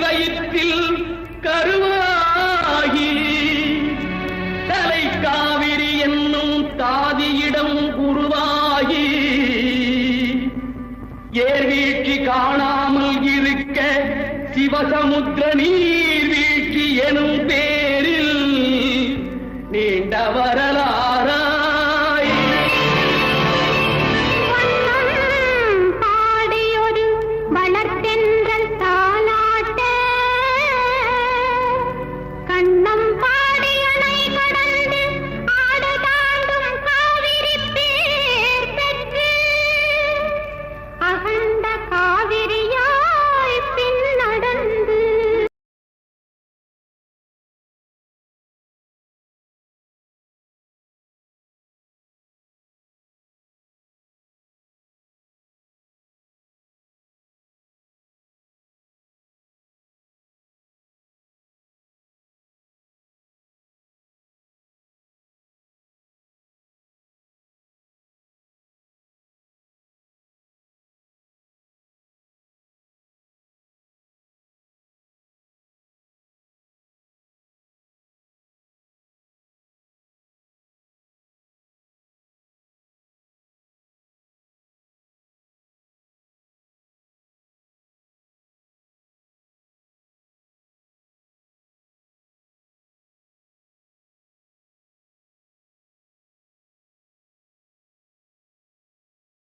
வயிற்றில் கருவாகி தலை காவிரி என்னும் தாதியிடம் உருவாகி ஏர்வீழ்ச்சி காணாமல் இருக்க சிவசமுத்திர நீர் வீழ்ச்சி எனும் பேர்